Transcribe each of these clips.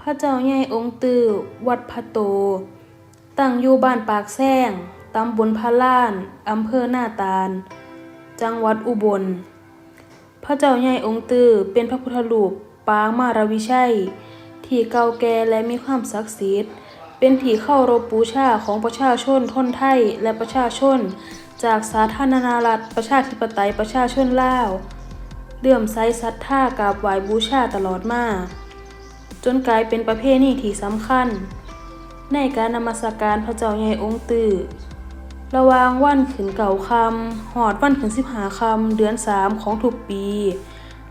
พระเจ้าใหญ่องค์ตือวัดพระโต ตั้งอยู่บ้านปากแซงตำบลพะล้าน อำเภอหน้าตาล จังหวัดอุบล พระเจ้าใหญ่องค์ตือเป็นพระพุทธรูปปางมารวิชัย ที่เก่าแก่และมีความศักดิ์สิทธิ์ เป็นที่เข้ารบบูชาของประชาชนคนไทยและประชาชน จากสาธารณรัฐประชาธิปไตยประชาชนลาวเลื่อมใสศรัทธากราบไหว้บูชาตลอดมา นกลายเป็นประเพณีที่สำคัญ ในการนมัสการพระเจ้าใหญ่องค์ตือระหวางวันขึ้นเก่าคำหอดวันขึ้นสิบหาคำเดือนสามของทุกปี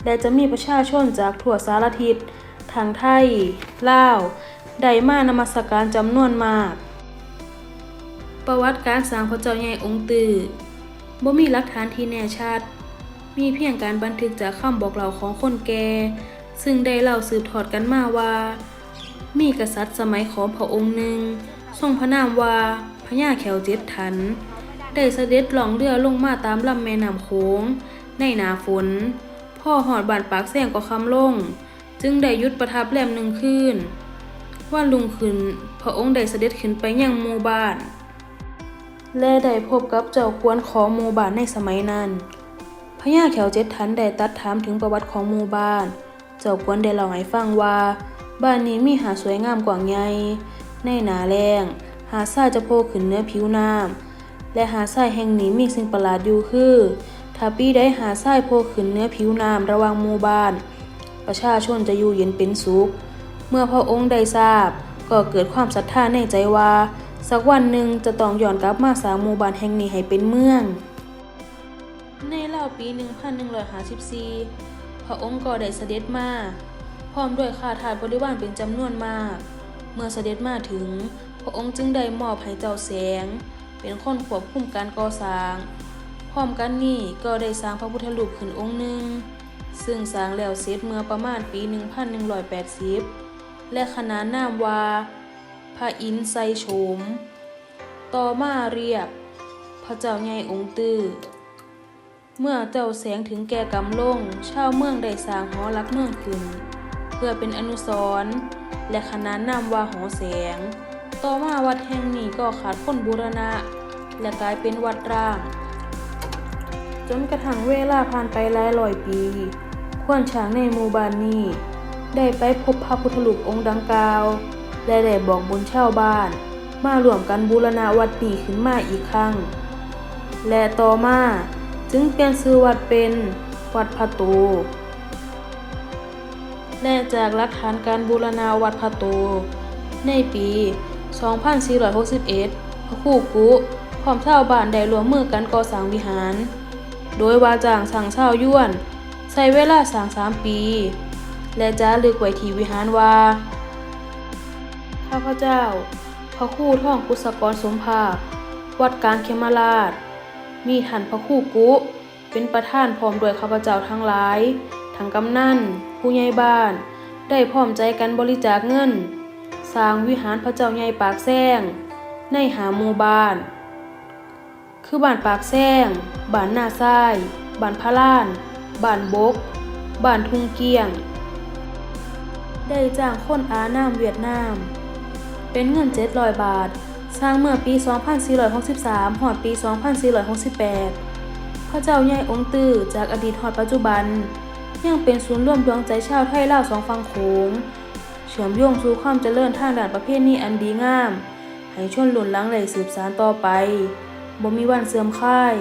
และจะมีประชาชนจากทั่วสารทิศทางไทยลาวได้มานมัสการจำนวนมาก ประวัติการสร้างพระเจ้าใหญ่องค์ตือบ่มีหลักฐานที่แน่ชัด มีเพียงการบันทึกจากคำบอกเล่าของคนแก่ ซึ่งได้เล่าสืบทอดกันมาว่า มีกษัตริย์สมัยของพระองค์หนึ่ง ทรงพระนามว่าพญาแขวเจ็ดทัน ได้เสด็จล่องเรือลงมาตามลำแม่น้ำโขงในหนาฝน พ่อหอดบานปากแสงก็คำลง จึงได้ยุดประทับแรมหนึ่งคืนวันลุงขึ้น พระองค์ได้เสด็จขึ้นไปยังหมู่บ้าน และได้พบกับเจ้ากวนของหมู่บ้านในสมัยนั้นพญาแขวเจ็ดทันได้ตัดถามถึงประวัติของหมู่บ้าน เจ้ากวนได้เล่าให้ฟังว่า บ้านนี้มีหาสวยงามกว่างใหญ่ในหนาแรงหาดทรายจะโผล่ขึ้นเนื้อผิวน้ำและหาดทรายแห่งนี้มีสิ่งประหลาดอยู่คือถ้าปีใดหาดทรายโผล่ขึ้นเนื้อผิวน้ำระหว่างหมู่บ้าน ประชาชนจะอยู่เย็นเป็นสุข เมื่อพระองค์ได้ทราบ ก็เกิดความศรัทธาในใจว่า สักวันหนึ่งจะต้องย้อนกลับมาสร้างหมู่บ้านแห่งนี้ให้เป็นเมือง ในราวปี 1154 พระองค์ก็ได้เสด็จมา พร้อมด้วยข้าทาสบริวารเป็นจำนวนมาก เมื่อเสด็จมาถึง พระองค์จึงได้มอบให้เจ้าแสง เป็นคนควบคุมการก่อสร้าง พร้อมกันนี้ก็ได้สร้างพระพุทธรูปขึ้นองค์หนึ่ง ซึ่งสร้างแล้วเสร็จเมื่อประมาณปี 1180 และขนานนามว่าพระอินทร์ไซโฉม ต่อมาเรียกพระเจ้าใหญ่องค์ตื้อ เมื่อเจ้าแสงถึงแก่กำลง ชาวเมืองได้สร้างหอรักเมืองขึ้น เพื่อเป็นอนุสรณ์และขนานนามว่าหอแสง ต่อมาวัดแห่งนี้ก็ขาดคนบูรณะ และกลายเป็นวัดร้าง จนกระทั่งเวลาผ่านไปหลายร้อยปี ขวนช้างในหมู่บ้านนี้ ได้ไปพบพระพุทธรูปองค์ดังกล่าว และได้บอกบุญชาวบ้าน มารวมกันบูรณะวัดนี้ขึ้นมาอีกครั้ง และต่อมา จึงเปลี่ยนชื่อวัดเป็นวัดพระโตและจากหลักฐานการบูรณาวัดพระโตในปี 2461 พระครูกุพร้อมชาวบ้านได้รวมมือกันก่อสร้างวิหาร โดยว่าจ้างสั่งชาวย้วน ใช้เวลาสร้างสามปี และจารึกไว้ที่วิหารว่า ข้าพเจ้า พระคู่ท่องกุศกรสมภาควัดกลางเขมราช มีท่านพระคู่กุ เป็นประธานพร้อมด้วยข้าพเจ้าทั้งหลาย ทั้งกำนันผู้ใหญ่บ้าน ได้พร้อมใจกันบริจาคเงิน สร้างวิหารพระเจ้าใหญ่ปากแซงในหาหมู่บ้าน คือบ้านปากแซงบ้านนาทรายบ้านพะล้านบ้านบกบ้านทุ่งเกียง ได้จ้างคนอาหน้ำเวียดนาม เป็นเงิน700บาท สร้างเมื่อปี 2463 หอดปี 2468 พระเจ้าใหญ่องค์ตื้อจากอดีตหอดปัจจุบัน ยังเป็นศูนย์รวมดวงใจชาวไทยลาวสองฝั่งโขง เชื่อมโยงสู่ความเจริญทางด้านประเพณีอันดีงาม ให้ชนหลุ่นลังไหลสืบสานต่อไปบ่มีวันเสื่อมค่าย